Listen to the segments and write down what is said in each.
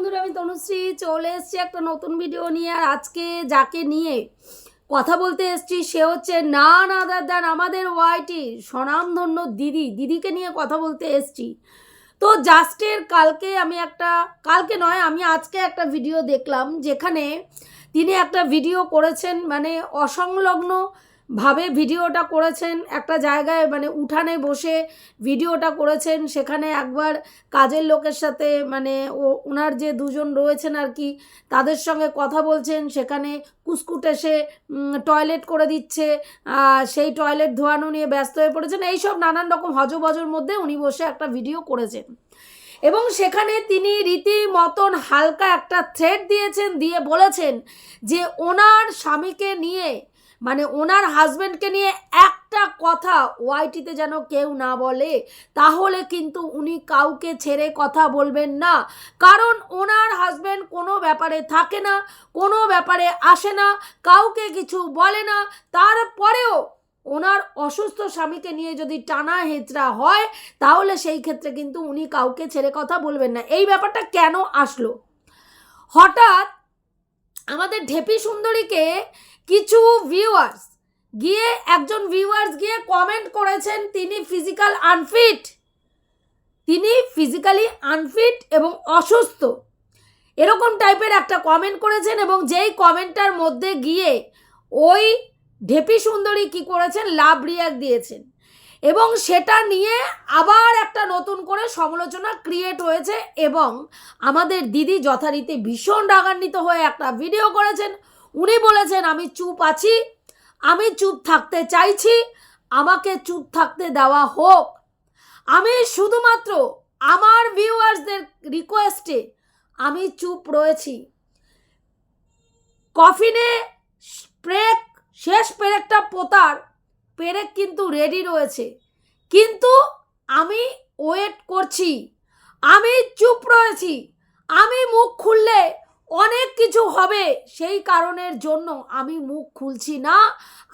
বন্ধুরা, আমি তনুশ্রী চলে এসেছি একটা নতুন ভিডিও নিয়ে। আর আজকে যাকে নিয়ে কথা বলতে এসেছি, সে হচ্ছে না না দাদার আমাদের ওয়াইটি স্বনামধন্য দিদি। দিদিকে নিয়ে কথা বলতে এসেছি। তো জাস্টের কালকে আমি একটা, কালকে নয়, আমি আজকে একটা ভিডিও দেখলাম, যেখানে তিনি একটা ভিডিও করেছেন মানে অসংলগ্ন ভাবে ভিডিওটা করেছেন, একটা জায়গায় মানে উঠানে বসে ভিডিওটা করেছেন, সেখানে একবার কাজের লোকের সাথে মানে ও, ওনার যে দুজন রয়েছেন আর কি, তাদের সঙ্গে কথা বলছেন, সেখানে কুসকুট এসে টয়লেট করে দিচ্ছে সেই টয়লেট ধোয়ানো নিয়ে ব্যস্ত হয়ে পড়েছেন, এইসব নানান রকম হজবজর মধ্যে উনি বসে একটা ভিডিও করেছেন। এবং সেখানে তিনি রীতিমতন হালকা একটা থ্রেড দিয়েছেন, দিয়ে বলেছেন যে ওনার স্বামীকে নিয়ে মানে ওনার হাজব্যান্ডকে নিয়ে একটা কথা ওয়াইটিতে যেন কেউ না বলে, তাহলে কিন্তু উনি কাউকে ছেড়ে কথা বলবেন না। কারণ ওনার হাজব্যান্ড কোনো ব্যাপারে থাকে না, কোনো ব্যাপারে আসে না, কাউকে কিছু বলে না। তারপরেও ওনার অসুস্থ স্বামীকে নিয়ে যদি টানা হেঁচড়া হয়, তাহলে সেই ক্ষেত্রে কিন্তু উনি কাউকে ছেড়ে কথা বলবেন না। এই ব্যাপারটা কেন আসলো? হঠাৎ আমাদের ঢেপি সুন্দরীকে কিছু ভিউয়ার্স গিয়ে একজন ভিউয়ার্স গিয়ে কমেন্ট করেছেন, তিনি ফিজিক্যাল আনফিট তিনি ফিজিক্যালি আনফিট এবং অসুস্থ। এরকম টাইপের একটা কমেন্ট করেছেন এবং যেই কমেন্টটার মধ্যে গিয়ে ওই ঢেপি সুন্দরী কি করেছেন লাভ রিয়াক্ট দিয়েছেন। এবং সেটা নিয়ে আবার একটা নতুন করে সমালোচনা ক্রিয়েট হয়েছে এবং আমাদের দিদি যথারীতি ভীষণ রাগান্বিত হয়ে একটা ভিডিও করেছেন। উনি বলেছেন, আমি চুপ আছি, আমি চুপ থাকতে চাইছি, আমাকে চুপ থাকতে দেওয়া হোক। আমি শুধুমাত্র আমার ভিউয়ার্সদের রিকোয়েস্টে আমি চুপ রয়েছি। কফিনে স্প্রেক শেষ পেরেকটা পোতার পেরেক কিন্তু রেডি রয়েছে। কিন্তু আমি ওয়েট করছি, আমি চুপ রয়েছি, আমি মুখ খুললে অনেক কিছু হবে। সেই কারণের জন্য আমি মুখ খুলছি না,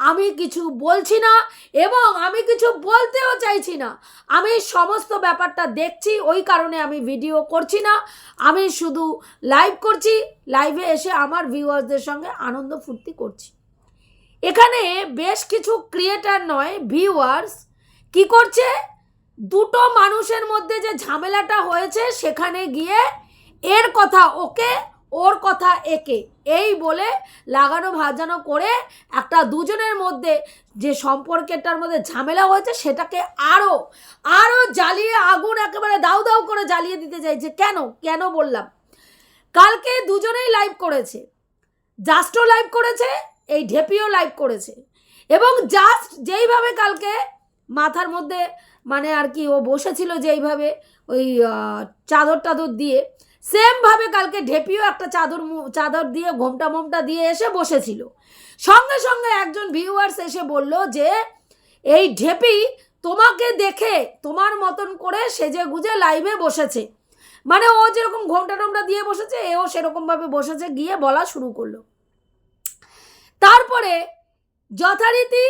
আমি কিছু বলছি না এবং আমি কিছু বলতেও চাইছি না। আমি সমস্ত ব্যাপারটা দেখছি, ওই কারণে আমি ভিডিও করছি না। আমি শুধু লাইভ করছি লাইভে এসে আমার ভিউয়ার্সদের সঙ্গে আনন্দ ফুর্তি করছি। এখানে বেশ কিছু ক্রিয়েটার নয় ভিউয়ার্স কি করছে? দুটো মানুষের মধ্যে যে ঝামেলাটা হয়েছে, সেখানে গিয়ে এর কথা ওকে ওর কথা একে। এই বলে লাগানো ভাজানো করে একটা দুজনের মধ্যে যে সম্পর্কেরটার মধ্যে ঝামেলা হয়েছে সেটাকে আরও আরও জ্বালিয়ে আগুন একেবারে দাউ দাউ করে জ্বালিয়ে দিতে চাইছে কেন? কেন বললাম? কালকে দুজনেই লাইভ করেছে। জাস্টও লাইভ করেছে, এই ঢেপিও লাইভ করেছে। এবং জাস্ট যেইভাবে কালকে মাথার মধ্যে মানে আর কি ও বসেছিল যেইভাবে ওই চাদর টাদর দিয়ে সেমভাবে কালকে ঢেপিও একটা চাদর চাদর দিয়ে, ঘোমটা মোমটা দিয়ে এসে বসেছিল। সঙ্গে সঙ্গে একজন ভিউয়ার্স এসে বলল যে, এই ঢেপি তোমাকে দেখে তোমার মতন করে সেজে গুজে লাইভে বসেছে। মানে ও যেরকম ঘোমটা টোমটা দিয়ে বসেছে, এও সেরকমভাবে বসেছে, গিয়ে বলা শুরু করল। তারপরে যথারীতি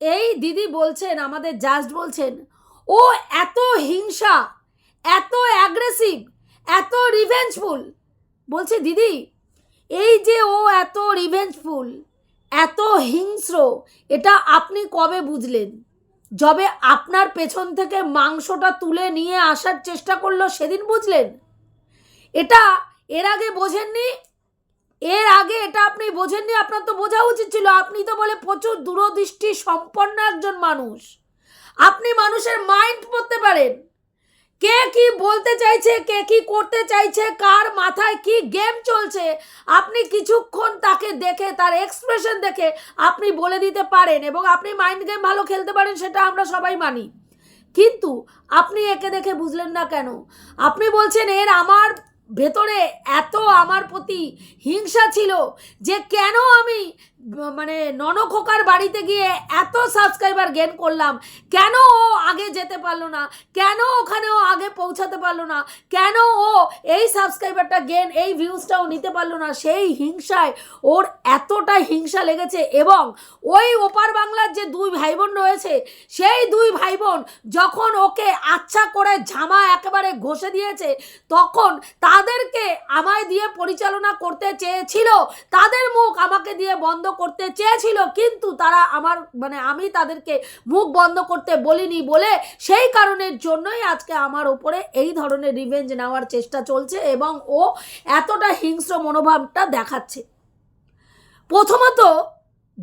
এই দিদি বলছেন, আমাদের জাস্ট বলছেন, ও এত হিংসা, এত অ্যাগ্রেসিভ এত রিভেঞ্জফুল বলছে, দিদি, এই যে ও এত রিভেঞ্জফুল এত হিংস্র, এটা আপনি কবে বুঝলেন? যবে আপনার পেছন থেকে মাংসটা তুলে নিয়ে আসার চেষ্টা করল সেদিন বুঝলেন? এটা এর আগে বোঝেননি? এর আগে এটা আপনি বোঝেননি? আপনার তো বোঝা উচিত ছিল। আপনি তো বলে প্রচুর দূরদৃষ্টি সম্পন্ন একজন মানুষ। আপনি মানুষের মাইন্ড পড়তে পারেন। কে কি বলতে চাইছে, কে কি করতে চাইছে, কার মাথায় কি গেম চলছে, আপনি কিছুক্ষণ তাকে দেখে, তার এক্সপ্রেশন দেখে আপনি বলে দিতে পারেন এবং আপনি মাইন্ড গেম ভালো খেলতে পারেন, সেটা আমরা সবাই মানি। কিন্তু আপনি একে দেখে বুঝলেন না কেন? আপনি বলছেন, এর আমার ভেতরে এত আমার প্রতি হিংসা ছিল যে কেন আমি মানে ননখোকার বাড়িতে গিয়ে এত সাবস্ক্রাইবার গেন করলাম, কেন ও আগে যেতে পারল না? কেন ওখানে ও আগে পৌঁছাতে পারল না? কেন ও এই সাবস্ক্রাইবারটা গেন এই ভিউজটাও নিতে পারল না? সেই হিংসায় ওর এতটা হিংসা লেগেছে এবং ওই ওপার বাংলার যে দুই ভাই বোন রয়েছে, সেই দুই ভাই বোন যখন ওকে আচ্ছা করে ঝামা একেবারে ঘষে দিয়েছে, তখন তাদেরকে আমায় দিয়ে পরিচালনা করতে চেয়েছিল, তাদের মুখ আমাকে দিয়ে বন্ধ করতে চেয়েছিল, কিন্তু তারা আমার মানে আমি তাদেরকে মুখ বন্ধ করতে বলিনি বলে সেই কারণের জন্যই আজকে আমার ওপরে এই ধরনের রিভেঞ্জ নেওয়ার চেষ্টা চলছে এবং ও এতটা হিংস্র মনোভাবটা দেখাচ্ছে। প্রথমত,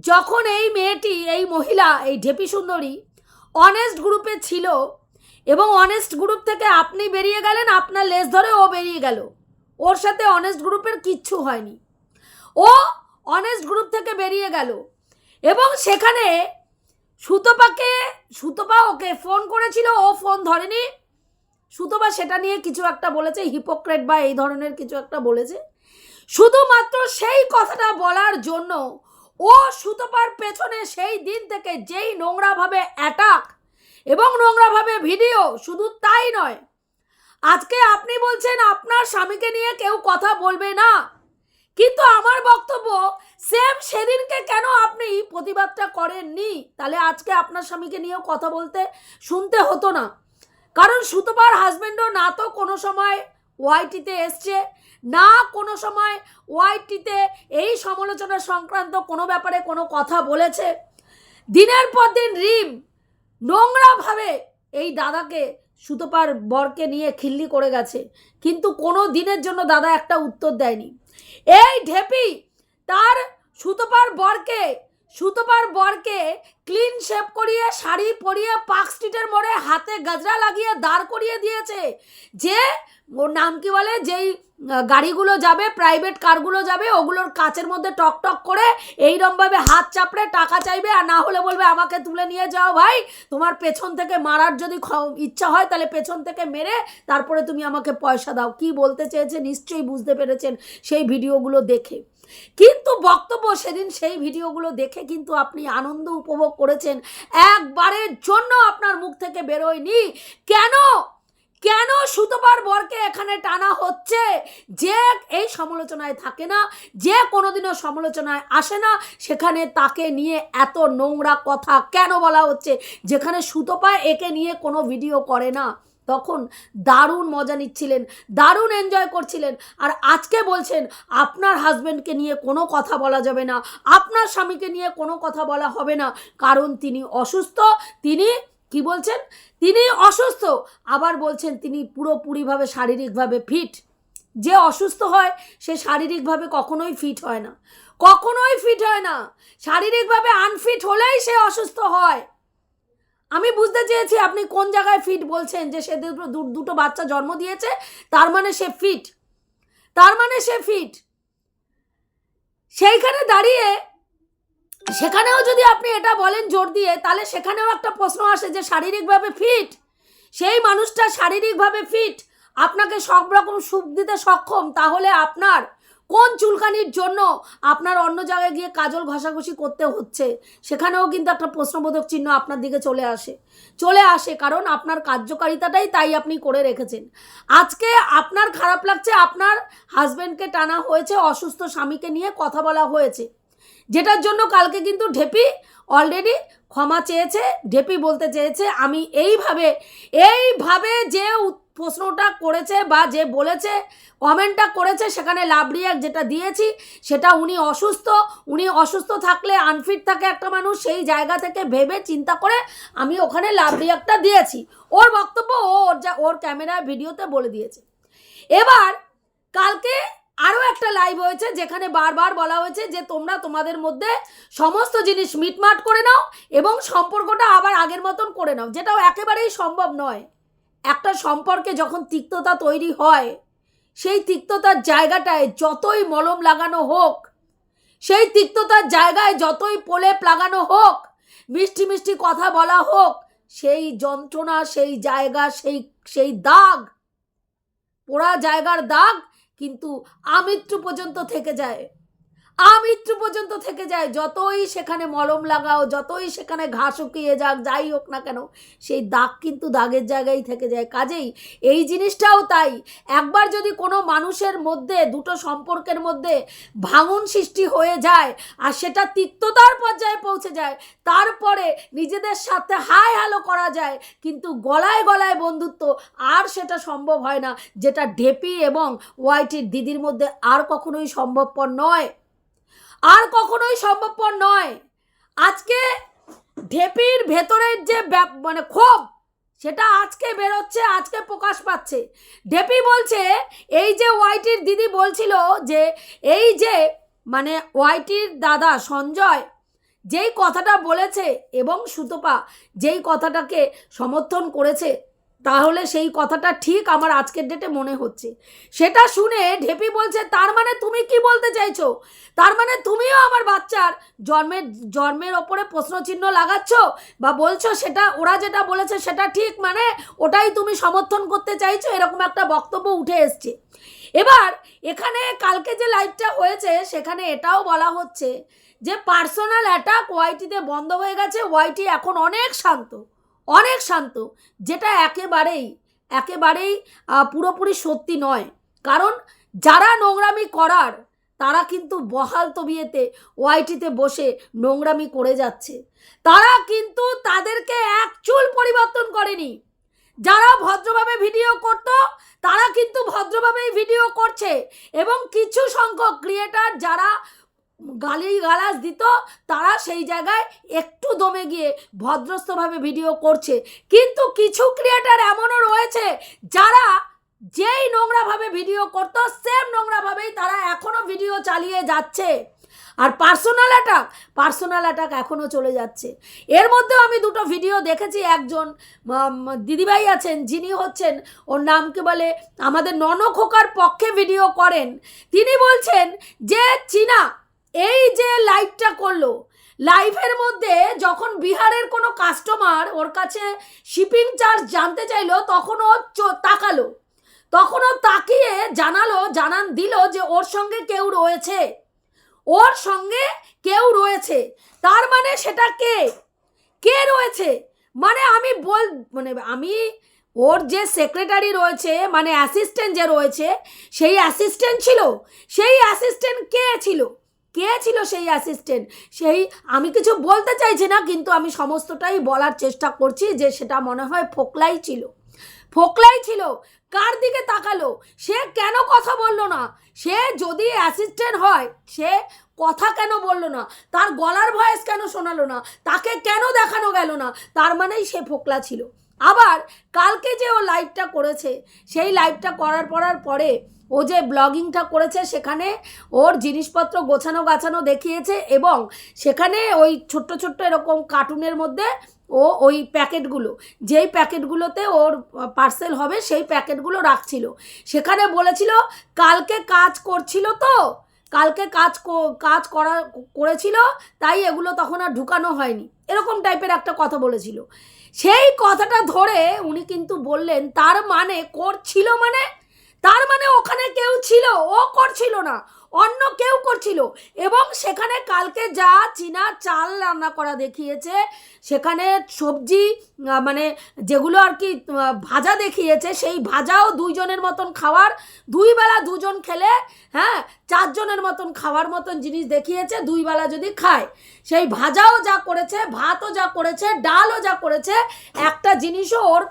যখন এই মেয়েটি, এই মহিলা, এই ঢেপি সুন্দরী অনেস্ট গ্রুপে ছিল এবং অনেস্ট গ্রুপ থেকে আপনি বেরিয়ে গেলেন, আপনার লেজ ধরে ও বেরিয়ে গেল। ওর সাথে অনেস্ট গ্রুপের কিচ্ছু হয়নি। ও অনেস্ট গ্রুপ থেকে বেরিয়ে গেল। এবং সেখানে সুতপাকে, সুতপা ওকে ফোন করেছিল, ও ফোন ধরেনি। সুতপা সেটা নিয়ে কিছু একটা বলেছে হিপোক্রেট বা এই ধরনের কিছু একটা বলেছে। শুধুমাত্র সেই কথাটা বলার জন্য ও সুতপার পেছনে সেই দিন থেকে যেই নোংরাভাবে অ্যাটাক এবং নোংরাভাবে ভিডিও শুধু তাই নয়। আজকে আপনি বলছেন আপনার স্বামীকে নিয়ে কেউ কথা বলবে না। কিন্তু আমার বক্তব্য সেম সেদিনকে কেন আপনি প্রতিবাদটা করেননি? তাহলে আজকে আপনার স্বামীকে নিয়েও কথা বলতে, শুনতে হতো না। কারণ সুতপার হাজবেন্ডও না তো কোনো সময় ওয়াইটিতে এসছে, না কোনো সময় ওয়াইটিতে এই সমালোচনা সংক্রান্ত কোনো ব্যাপারে কোনো কথা বলেছে। দিনের পর দিন রিম, নোংরাভাবে এই দাদাকে সুতপার বরকে নিয়ে খিল্লি করে গেছে। কিন্তু কোনো দিনের জন্য দাদা একটা উত্তর দেয়নি। এই ঢেপি, তার সুতোপার বরকে সুতোপার বরকে ক্লিন শেপ করিয়ে, শাড়ি পরিয়ে, পার্ক স্ট্রিটের মোড়ে হাতে গাজরা লাগিয়ে দাঁড় করিয়ে দিয়েছে। যে, ওর নাম কি বলে? যেই গাড়িগুলো যাবে প্রাইভেট কারগুলো যাবে, ওগুলোর কাচের মধ্যে টক টক করে এইরমভাবে হাত চাপড়ে টাকা চাইবে আর না হলে বলবে, আমাকে তুলে নিয়ে যাও ভাই। তোমার পেছন থেকে মারার যদি ইচ্ছা হয়, তাহলে পেছন থেকে মেরে তারপরে তুমি আমাকে পয়সা দাও। কি বলতে চেয়েছে নিশ্চয়ই বুঝতে পেরেছেন সেই ভিডিওগুলো দেখে। কিন্তু বক্তব্য সেদিন সেই ভিডিওগুলো দেখে কিন্তু আপনি আনন্দ উপভোগ করেছেন। একবারের জন্য আপনার মুখ থেকে বেরোয়নি। কেন? কেন সুতোবার বরকে এখানে টানা হচ্ছে? যে এই সমালোচনায় থাকে না, যে কোনোদিনও সমালোচনায় আসে না, সেখানে তাকে নিয়ে এত নোংরা কথা কেন বলা হচ্ছে? যেখানে সুতোপা একে নিয়ে কোনো ভিডিও করে না। তখন দারুণ মজা নিচ্ছিলেন, দারুণ এনজয় করছিলেন। আর আজকে বলছেন, আপনার হাজব্যান্ডকে নিয়ে কোনো কথা বলা যাবে না, আপনার স্বামীকে নিয়ে কোনো কথা বলা হবে না। কারণ তিনি অসুস্থ, তিনি কি বলছেন? তিনি অসুস্থ। আবার বলছেন তিনি পুরোপুরিভাবে শারীরিকভাবে ফিট যে অসুস্থ হয়, সে শারীরিকভাবে কখনোই ফিট হয় না। কখনোই ফিট হয় না। শারীরিকভাবে আনফিট হলেই সে অসুস্থ হয়। আমি বুঝতে চেয়েছি আপনি কোন জায়গায় ফিট বলছেন যে সে দুটো বাচ্চা জন্ম দিয়েছে, তার মানে সে ফিট তার মানে সে ফিট সেইখানে দাঁড়িয়ে সেখানেও যদি আপনি এটা বলেন জোর দিয়ে, তাহলে সেখানেও একটা প্রশ্ন আসে যে শারীরিকভাবে ফিট সেই মানুষটা শারীরিকভাবে ফিট আপনাকে সব রকম সুখ দিতে সক্ষম? তাহলে আপনার কোন চুলকানির জন্য আপনার অন্য জায়গায় গিয়ে কাজল ঘষাঘষি করতে হচ্ছে? সেখানেও কিন্তু একটা প্রশ্নবোধক চিহ্ন আপনার দিকে চলে আসে। চলে আসে কারণ আপনার কার্যকারিতাটাই তাই আপনি করে রেখেছেন। আজকে আপনার খারাপ লাগছে, আপনার হাজব্যান্ডকে টানা হয়েছে, অসুস্থ স্বামীকে নিয়ে কথা বলা হয়েছে। যেটার জন্য কালকে কিন্তু ঢেপি অলরেডি ক্ষমা চেয়েছে, ঢেপি বলতে চেয়েছে, আমি এইভাবে এইভাবে যে প্রশ্নটা করেছে বা যে বলেছে কমেন্টটা করেছে, সেখানে লাভ যেটা দিয়েছি, সেটা উনি অসুস্থ উনি অসুস্থ থাকলে আনফিট থাকে একটা মানুষ, সেই জায়গা থেকে ভেবে চিন্তা করে আমি ওখানে লাভ দিয়েছি। ওর বক্তব্য ও ওর যা, ওর ক্যামেরায় ভিডিওতে বলে দিয়েছে। এবার, কালকে আরও একটা লাইভ হয়েছে যেখানে বারবার বলা হয়েছে যে তোমরা তোমাদের মধ্যে সমস্ত জিনিস মিটমাট করে নাও এবং সম্পর্কটা আবার আগের মতন করে নাও। যেটাও একেবারেই সম্ভব নয়। একটা সম্পর্কে যখন তিক্ততা তৈরি হয়, সেই তিক্ততার জায়গাটায় যতই মলম লাগানো হোক, সেই তিক্ততার জায়গায় যতই প্রলেপ লাগানো হোক, মিষ্টি মিষ্টি কথা বলা হোক, সেই যন্ত্রণা, সেই জায়গা, সেই সেই দাগ, পোড়া জায়গার দাগ কিন্তু আমৃত্যু পর্যন্ত থেকে যায়। আমৃত্যু পর্যন্ত থেকে যায়। যতই সেখানে মলম লাগাও, যতই সেখানে ঘাস শুকিয়ে যাক, যাই হোক না কেন, সেই দাগ কিন্তু দাগের জায়গায় থেকে যায়। কাজেই এই জিনিসটাও তাই। একবার যদি কোনো মানুষের মধ্যে দুটো সম্পর্কের মধ্যে ভাঙন সৃষ্টি হয়ে যায় আর সেটা তিক্ততার পর্যায়ে পৌঁছে যায়, তারপরে নিজেদের সাথে হাই হ্যালো করা যায়, কিন্তু গলায় গলায় বন্ধুত্ব আর সেটা সম্ভব হয় না, যেটা ঢেপি এবং ওয়াইটির দিদির মধ্যে আর কখনোই সম্ভবপর নয়। আর কখনোই সম্ভবপর নয়। আজকে ঢেপির ভেতরের যে মানে ক্ষোভ, সেটা আজকে বেরোচ্ছে, আজকে প্রকাশ পাচ্ছে। ঢেপি বলছে, এই যে ওয়াইটির দিদি বলছিল যে, এই যে মানে ওয়াইটির দাদা সঞ্জয়, যেই কথাটা বলেছে এবং সুতপা যেই কথাটাকে সমর্থন করেছে তাহলে সেই কথাটা ঠিক আমার আজকের ডেটে মনে হচ্ছে। সেটা শুনে ঢেপি বলছে, তার মানে তুমি কি বলতে চাইছো? তার মানে তুমিও আমার বাচ্চার জন্মের জন্মের ওপরে প্রশ্নচিহ্ন লাগাচ্ছ? বা বলছো সেটা, ওরা যেটা বলেছে সেটা ঠিক মানে ওটাই তুমি সমর্থন করতে চাইছো? এরকম একটা বক্তব্য উঠে এসছে। এবার এখানে কালকে যে লাইভটা হয়েছে, সেখানে এটাও বলা হচ্ছে যে, পার্সোনাল অ্যাটাক ওয়াইটিতে বন্ধ হয়ে গেছে। ওয়াইটি এখন অনেক শান্ত। অনেক শান্ত, যেটা একেবারেই একেবারেই পুরোপুরি সত্যি নয়। কারণ যারা নোংরামি করার, তারা কিন্তু বহাল তবিয়েতে, ওয়াইটিতে বসে নোংরামি করে যাচ্ছে। তারা কিন্তু তাদেরকে এক চুল পরিবর্তন করেনি। যারা ভদ্রভাবে ভিডিও করতো, তারা কিন্তু ভদ্রভাবেই ভিডিও করছে। এবং কিছু সংখ্যক ক্রিয়েটার যারা গালি গালাজ দিত, তারা সেই জায়গায় একটু দমে গিয়ে ভদ্রস্থভাবে ভিডিও করছে। কিন্তু কিছু ক্রিয়েটার এমনও রয়েছে, যারা যেই নোংরাভাবে ভিডিও করতো সেম নোংরাভাবেই তারা এখনও ভিডিও চালিয়ে যাচ্ছে। আর পার্সোনাল অ্যাটাক পার্সোনাল অ্যাটাক এখনও চলে যাচ্ছে। এর মধ্যেও আমি দুটো ভিডিও দেখেছি, একজন দিদিভাই আছেন, যিনি হচ্ছেন, ওর নামকে বলে, আমাদের ননখোকার পক্ষে ভিডিও করেন। তিনি বলছেন যে, চীনা এই যে লাইভটা করল লাইভের মধ্যে যখন বিহারের কোনো কাস্টমার ওর কাছে শিপিং চার্জ জানতে চাইলো, তখন ও তাকালো। তখন ও তাকিয়ে জানালো, জানান দিল যে ওর সঙ্গে কেউ রয়েছে। ওর সঙ্গে কেউ রয়েছে। তার মানে সেটা কে? কে রয়েছে? মানে আমি বল মানে আমি ওর যে সেক্রেটারি রয়েছে মানে অ্যাসিস্ট্যান্ট যে রয়েছে, সেই অ্যাসিস্ট্যান্ট ছিল? সেই অ্যাসিস্ট্যান্ট কে ছিল? কে ছিল সেই অ্যাসিস্ট্যান্ট সেই, আমি কিছু বলতে চাইছি না, কিন্তু আমি সমস্তটাই বলার চেষ্টা করছি যে সেটা মনে হয় ফোকলাই ছিল। ফোকলাই ছিল, কার দিকে তাকালো? সে কেন কথা বলল না? সে যদি অ্যাসিস্ট্যান্ট হয়, সে কথা কেন বলল না? তার গলার ভয়েস কেন শোনালো না? তাকে কেন দেখানো গেল না? তার মানেই সে ফোকলা ছিল। আবার, কালকে যে ও লাইভটা করেছে, সেই লাইভটা করার পরার পরে ও যে ব্লগিংটা করেছে সেখানে ওর জিনিসপত্র গোছানো গাছানো দেখিয়েছে এবং সেখানে ওই ছোট্ট ছোট্ট এরকম কার্টুনের মধ্যে ও ওই প্যাকেটগুলো, যেই প্যাকেটগুলোতে ওর পার্সেল হবে সেই প্যাকেটগুলো রাখছিল। সেখানে বলেছিল, কালকে কাজ করছিল তো, কালকে কাজ কাজ করা, করেছিল, তাই এগুলো তখন আর ঢুকানো হয়নি। এরকম টাইপের একটা কথা বলেছিল। সেই কথাটা ধরে উনি কিন্তু বললেন, তার মানে করছিল মানে তার মানে ওখানে কেউ ছিল, ও করছিল না, অন্য কেউ করছিল। এবং সেখানে কালকে যা চীনা চাল রান্না করা দেখিয়েছে, সেখানে সবজি মানে যেগুলো আর কি ভাজা দেখিয়েছে, সেই ভাজাও দুইজনের মতন খাওয়ার, দুই বেলা দুজন খেলে হ্যাঁ চারজনের মতন, খাওয়ার মতন জিনিস দেখিয়েছে, দুই বেলা যদি খায়। সেই ভাজাও যা করেছে, ভাতও যা করেছে, ডালও যা করেছে, একটা জিনিসও ওর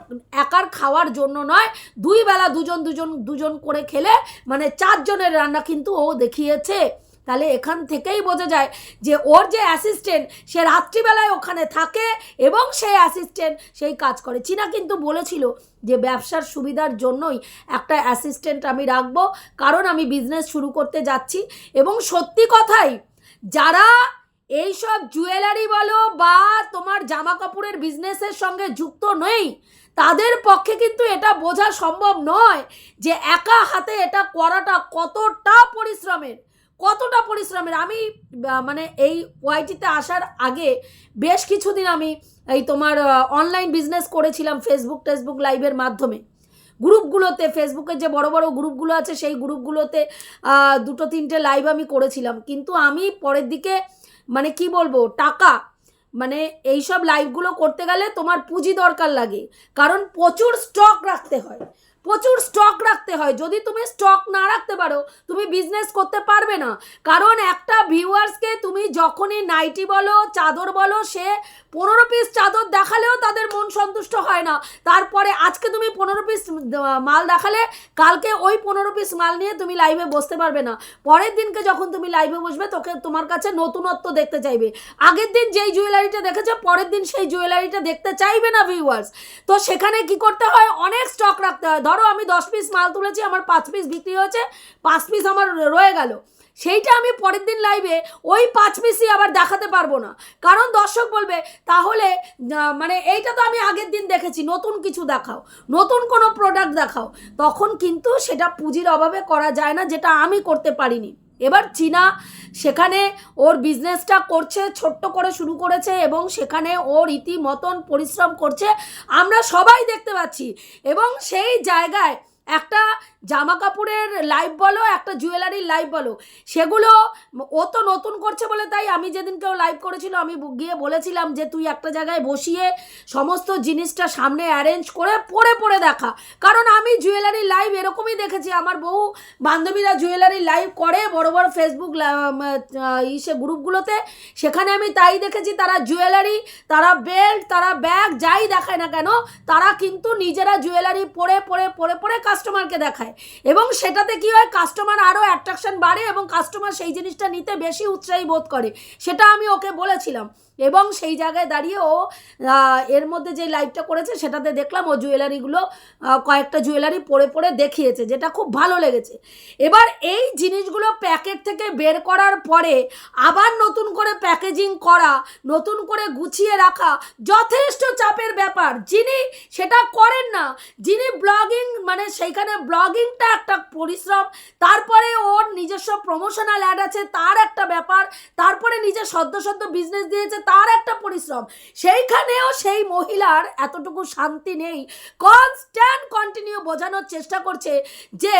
একার খাওয়ার জন্য নয়। দুই বেলা দুজন দুজন দুজন করে খেলে মানে চারজনের রান্না কিন্তু ও দেখিয়েছে। তাহলে এখান থেকেই বোঝা যায় যে ওর যে অ্যাসিস্ট্যান্ট সে রাত্রিবেলায় ওখানে থাকে এবং সেই অ্যাসিস্ট্যান্ট সেই কাজ করে। চীনা কিন্তু বলেছিল যে ব্যবসার সুবিধার জন্যই একটা অ্যাসিস্ট্যান্ট আমি রাখব, কারণ আমি বিজনেস শুরু করতে যাচ্ছি। এবং সত্যি কথাই, যারা এইসব জুয়েলারি বলো বা তোমার জামা কাপড়ের বিজনেসের সঙ্গে যুক্ত নেই, তাদের পক্ষে কিন্তু এটা বোঝা সম্ভব নয় যে একা হাতে এটা করাটা কতটা পরিশ্রমের। কতটা পরিশ্রমের? আমি মানে এই ওয়াইটিতে আসার আগে বেশ কিছুদিন আমি এই তোমার অনলাইন বিজনেস করেছিলাম ফেসবুক টেসবুক লাইভের মাধ্যমে। গ্রুপগুলোতে ফেসবুকের যে বড় বড় গ্রুপগুলো আছে, সেই গ্রুপগুলোতে দুটো তিনটে লাইভ আমি করেছিলাম। কিন্তু আমি পরের দিকে মানে কি বলব, টাকা মানে এইসব লাইভগুলো করতে গেলে তোমার পুঁজি দরকার লাগে। কারণ প্রচুর স্টক রাখতে হয়। প্রচুর স্টক রাখতে হয়। যদি তুমি স্টক না রাখতে পারো, তুমি বিজনেস করতে পারবে না। কারণ একটা ভিউয়ার্সকে তুমি যখনই নাইটি বলো, চাদর বলো, সে পনেরো পিস চাদর দেখালেও তাদের মন সন্তুষ্ট হয় না। তারপরে আজকে তুমি পনেরো পিস মাল দেখালে, কালকে ওই পনেরো পিস মাল নিয়ে তুমি লাইভে বসতে পারবে না। পরের দিনকে যখন তুমি লাইভে বসবে, তোকে তোমার কাছে নতুনত্ব দেখতে চাইবে। আগের দিন যেই জুয়েলারিটা দেখেছে, পরের দিন সেই জুয়েলারিটা দেখতে চাইবে না ভিউয়ার্স তো সেখানে কি করতে হয়? অনেক স্টক রাখতে হয়। ধরো আমি দশ পিস মাল তুলেছি, আমার পাঁচ পিস বিক্রি হয়েছে, পাঁচ পিস আমার রয়ে গেল। সেইটা আমি পরের দিন লাইভে ওই পাঁচ পিসই আবার দেখাতে পারব না। কারণ দর্শক বলবে, তাহলে মানে এইটা তো আমি আগের দিন দেখেছি, নতুন কিছু দেখাও, নতুন কোনো প্রোডাক্ট দেখাও। তখন কিন্তু সেটা পুঁজির অভাবে করা যায় না, যেটা আমি করতে পারিনি। এবার চীনা সেখানে ওর বিজনেসটা করছে, ছোট্ট করে শুরু করেছে এবং সেখানে ওর রীতিমতন পরিশ্রম করছে। আমরা সবাই দেখতে পাচ্ছি এবং সেই জায়গায় একটা জামা কাপড়ের লাইভ বলো, একটা জুয়েলারির লাইভ বলো, সেগুলো ও তো নতুন করছে বলে তাই আমি যেদিনকেও লাইভ করেছিল, আমি গিয়ে বলেছিলাম যে তুই একটা জায়গায় বসিয়ে সমস্ত জিনিসটা সামনে অ্যারেঞ্জ করে পরে পরে দেখা। কারণ আমি জুয়েলারি লাইভ এরকমই দেখেছি। আমার বহু বান্ধবীরা জুয়েলারি লাইভ করে, বড় বড় ফেসবুক ইসে গ্রুপগুলোতে সেখানে আমি তাই দেখেছি, তারা জুয়েলারি তারা বেল্ট তারা ব্যাগ যাই দেখায় না কেন, তারা কিন্তু নিজেরা জুয়েলারি পরে পরে পরে পরে কাস্টমারকে দেখায়। এবং সেটাতে কি হয় কাস্টমার আরও অ্যাট্রাকশন বাড়ে এবং কাস্টমার সেই জিনিসটা নিতে বেশি উৎসাহী বোধ করে। সেটা আমি ওকে বলেছিলাম। এবং সেই জায়গায় দাঁড়িয়ে ও এর মধ্যে যে লাইভটা করেছে সেটাতে দেখলাম ও জুয়েলারিগুলো কয়েকটা জুয়েলারি পরে পরে দেখিয়েছে, যেটা খুব ভালো লেগেছে। এবার এই জিনিসগুলো প্যাকেট থেকে বের করার পরে আবার নতুন করে প্যাকেজিং করা, নতুন করে গুছিয়ে রাখা যথেষ্ট চাপের ব্যাপার। যিনি সেটা করেন না, যিনি ব্লগিং মানে সেইখানে ব্লগিংটা একটা পরিশ্রম, তারপরে ওর নিজস্ব প্রমোশনাল অ্যাড আছে, তার একটা ব্যাপার, তারপরে নিজের সদ্য সদ্য বিজনেস দিয়েছে তার একটা পরিশ্রম। সেইখানেও সেই মহিলার এতটুকু শান্তি নেই। কনস্ট্যান্ট কন্টিনিউ বোঝানোর চেষ্টা করছে যে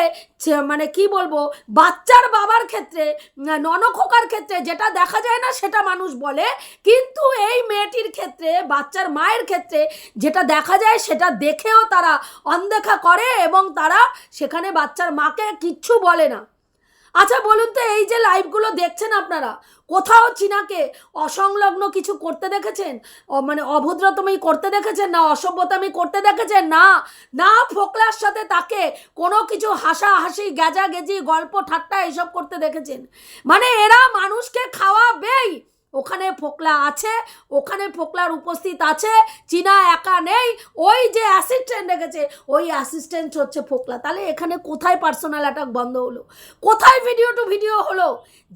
মানে কি বলব, বাচ্চার বাবার ক্ষেত্রে ননখোকার ক্ষেত্রে যেটা দেখা যায় না সেটা মানুষ বলে। কিন্তু এই মেয়েটির ক্ষেত্রে, বাচ্চার মায়ের ক্ষেত্রে যেটা দেখা যায় সেটা দেখেও তারা অনদেখা করে এবং তারা সেখানে বাচ্চার মাকে কিচ্ছু বলে না। আচ্ছা বলুন তো, এই যে লাইভগুলো দেখছেন আপনারা, কোথাও চীনাকে অসংলগ্ন কিছু করতে দেখেছেন? মানে অভদ্রতমি করতে দেখেছেন, না অসভ্যতামি করতে দেখেছেন? না না ফোকলার সাথে তাকে কোনো কিছু হাসা হাসি গেজা গেজি গল্প ঠাট্টা এসব করতে দেখেছেন? মানে এরা মানুষকে খাওয়াবেই। ফোকলা আছে, ওখানে ফোকলার উপস্থিত আছে, চীনা একা নেই, ওই যে অ্যাসিস্ট্যান্ট রেখেছে ওই অ্যাসিস্ট্যান্ট হচ্ছে ফোকলা তাহলে এখানে কোথায় পার্সোনাল অ্যাটাক বন্ধ হলো? কোথায় ভিডিও টু ভিডিও হলো?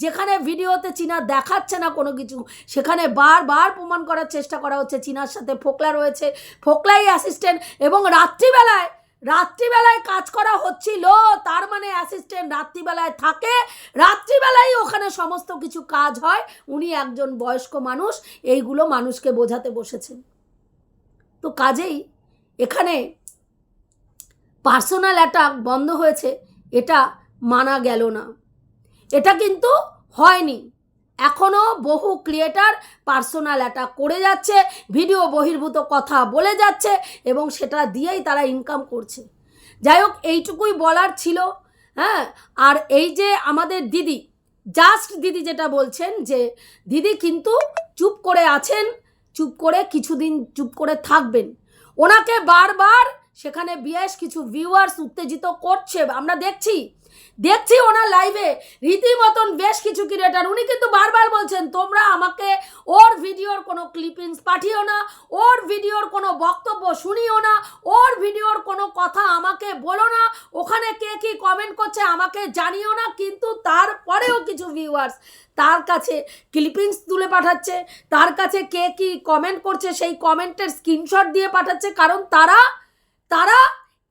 যেখানে ভিডিওতে চীনা দেখাচ্ছে না কোনো কিছু, সেখানে বারবার প্রমাণ করার চেষ্টা করা হচ্ছে, চীনার সাথে ফোকলা রয়েছে ফোকলাই অ্যাসিস্ট্যান্ট এবং রাত্রিবেলায় রাত্রিবেলায় কাজ করা হচ্ছিল, তার মানে অ্যাসিস্ট্যান্ট রাত্রিবেলায় থাকে রাত্রিবেলায় ওখানে সমস্ত কিছু কাজ হয়। উনি একজন বয়স্ক মানুষ, এইগুলো মানুষকে বোঝাতে বসেছেন। তো কাজেই এখানে পার্সোনাল অ্যাটাক বন্ধ হয়েছে, এটা মানা গেল না। এটা কিন্তু হয়নি। এখনও বহু ক্রিয়েটার পার্সোনাল অ্যাটাক করে যাচ্ছে ভিডিও বহির্ভূত কথা বলে যাচ্ছে এবং সেটা দিয়েই তারা ইনকাম করছে। যাই হোক, এইটুকুই বলার ছিল হ্যাঁ? আর এই যে আমাদের দিদি জাস্ট দিদি যেটা বলছেন যে, দিদি কিন্তু চুপ করে আছেন, চুপ করে কিছুদিন চুপ করে থাকবেন। ওনাকে বারবার সেখানে বেশ কিছু ভিউয়ার্স উত্তেজিত করছে, আমরা দেখছি। দেখছি ওনার লাইভে রীতিমতন বেশ কিছু ক্রিয়েটার উনি কিন্তু বারবার বলছেন, তোমরা আমাকে ওর ভিডিওর কোনো ক্লিপিংস পাঠিও না, ওর ভিডিওর কোনো বক্তব্য শুনিও না, ওর ভিডিওর কোনো কথা আমাকে বলো না, ওখানে কে কি কমেন্ট করছে আমাকে জানিও না, কিন্তু তারপরেও কিছু ভিউয়ার্স তার কাছে ক্লিপিংস তুলে পাঠাচ্ছে, তার কাছে কে কি কমেন্ট করছে, সেই কমেন্টের স্ক্রিনশট দিয়ে পাঠাচ্ছে, কারণ তারা তারা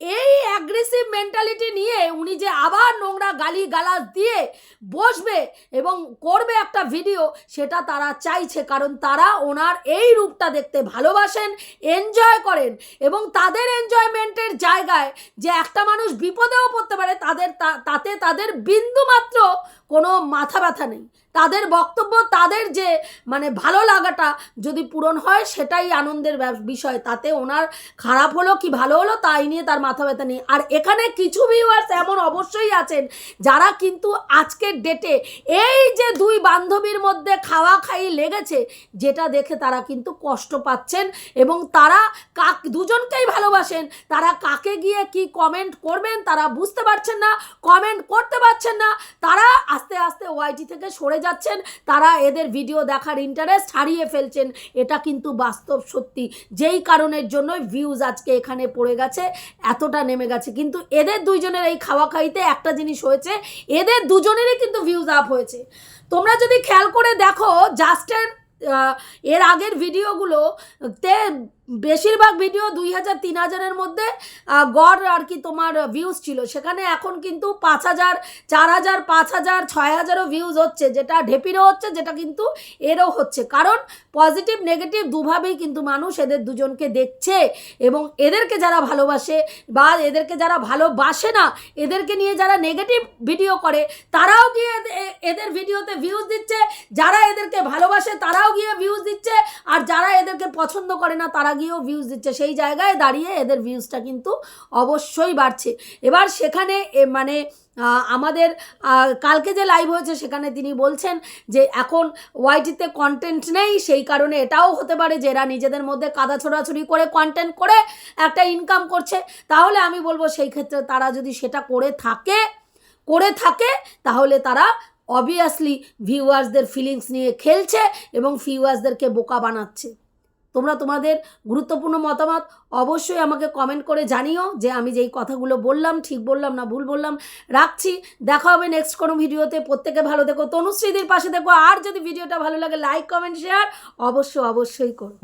এই অ্যাগ্রেসিভ মেন্টালিটি নিয়ে উনি যে আবার নোংরা গালি গালাজ দিয়ে বসবে এবং করবে একটা ভিডিও সেটা তারা চাইছে। কারণ তারা ওনার এই রূপটা দেখতে ভালোবাসেন এনজয় করেন এবং তাদের এনজয়মেন্টের জায়গায় যে একটা মানুষ বিপদেও পড়তে পারে, তাদের তাতে তাদের বিন্দু মাত্র কোনো মাথা ব্যথা নেই। তাদের বক্তব্য, তাদের যে মানে ভালো লাগাটা যদি পূরণ হয়, সেটাই আনন্দের বিষয়। তাতে ওনার খারাপ হলো কি ভালো হলো, তাই নিয়ে তার মাথা ব্যথা নেই। আর এখানে কিছু ভিউয়ার্স এমন অবশ্যই আছেন, যারা কিন্তু আজকের ডেটে এই যে দুই বান্ধবীর মধ্যে খাওয়া খাই লেগেছে, যেটা দেখে তারা কিন্তু কষ্ট পাচ্ছেন এবং তারা কাক দুজনকেই ভালোবাসেন। তারা কাকে গিয়ে কি কমেন্ট করবেন, তারা বুঝতে পারছেন না কমেন্ট করতে পারছেন না, তারা আস্তে আস্তে ওয়াইটি থেকে সরে যাচ্ছেন। তারা এদের ভিডিও দেখার ইন্টারেস্ট হারিয়ে ফেলছেন। এটা কিন্তু বাস্তব সত্যি। যেই কারণের জন্য ভিউজ আজকে এখানে পড়ে গেছে, এতটা নেমে গেছে। কিন্তু এদের দুইজনের এই খাওয়া খাইতে একটা জিনিস হয়েছে, এদের দুজনেরই কিন্তু ভিউজ আপ হয়েছে। তোমরা যদি খেয়াল করে দেখো জাস্টের এর আগের ভিডিওগুলো তে বেশিরভাগ ভিডিও দুই হাজার, তিন হাজারের মধ্যে গড় আর কি তোমার ভিউজ ছিল। সেখানে এখন কিন্তু পাঁচ হাজার, চার হাজার, পাঁচ হাজার, ছয় হাজারও ভিউজ হচ্ছে। যেটা ঢেপিরও হচ্ছে, যেটা কিন্তু এরও হচ্ছে। কারণ পজিটিভ নেগেটিভ দুভাবেই কিন্তু মানুষ এদের দুজনকে দেখছে এবং এদেরকে যারা ভালোবাসে বা এদেরকে যারা ভালোবাসে না, এদেরকে নিয়ে যারা নেগেটিভ ভিডিও করে, তারাও গিয়ে এদের ভিডিওতে ভিউজ দিচ্ছে। যারা এদেরকে ভালোবাসে, তারাও গিয়ে ভিউজ দিচ্ছে। আর যারা এদেরকে পছন্দ করে না, তারা গিয়েও ভিউজ দিচ্ছে। সেই জায়গায় দাঁড়িয়ে এদের ভিউজটা কিন্তু অবশ্যই বাড়ছে। এবার সেখানে মানে আমাদের কালকে যে লাইভ হয়েছে সেখানে তিনি বলছেন যে এখন ওয়াইটিতে কন্টেন্ট নেই, সেই কারণে এটাও হতে পারে যে এরা নিজেদের মধ্যে কাদা ছোড়াছুড়ি করে কন্টেন্ট করে একটা ইনকাম করছে। তাহলে আমি বলব সেই ক্ষেত্রে তারা যদি সেটা করে থাকে করে থাকে, তাহলে তারা অবভিয়াসলি ভিউয়ার্সদের ফিলিংস নিয়ে খেলছে এবং ভিউয়ার্সদেরকে বোকা বানাচ্ছে। তোমরা তোমাদের গুরুত্বপূর্ণ মতামত অবশ্যই আমাকে কমেন্ট করে জানিও যে আমি যেই কথাগুলো বললাম, ঠিক বললাম না ভুল বললাম, রাখছি। দেখা হবে নেক্সট কোনো ভিডিওতে। প্রত্যেকে ভালো দেখো তনুশ্রীদের পাশে দেখো আর যদি ভিডিওটা ভালো লাগে লাইক কমেন্ট শেয়ার অবশ্যই অবশ্যই করো।